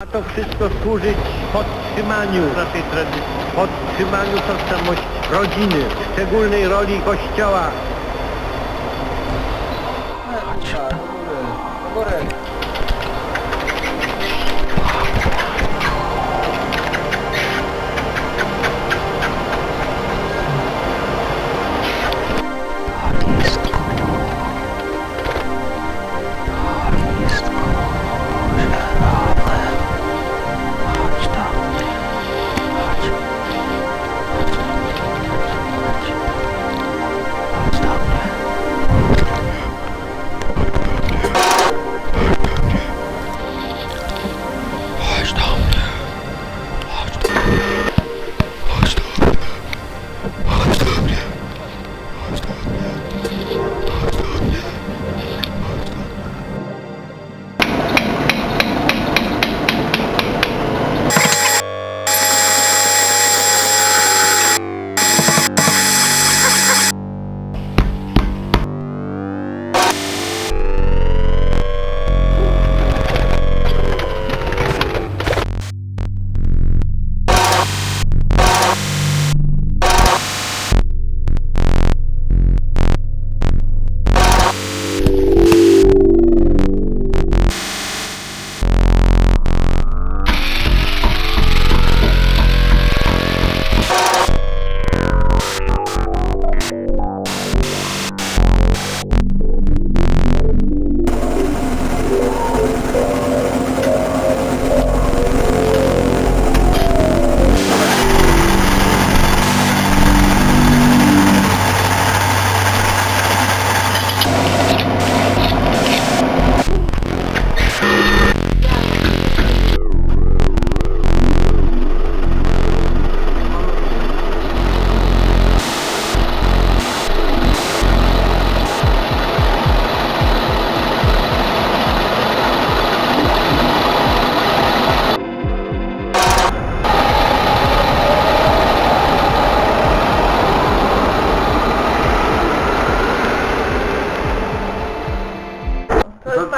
Ma to wszystko służyć podtrzymaniu naszej tradycji, podtrzymaniu tożsamości rodziny, szczególnej roli Kościoła. Chodź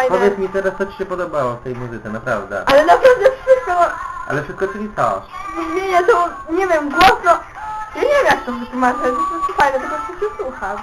fajne. Powiedz mi teraz, co Ci się podobało w tej muzyce, naprawdę. Ale naprawdę wszystko, Ale wszystko, czyli co? brzmienie to, nie wiem, głośno. Ja nie wiem jak to wytłumaczyć, to jest fajne, tylko się słucha.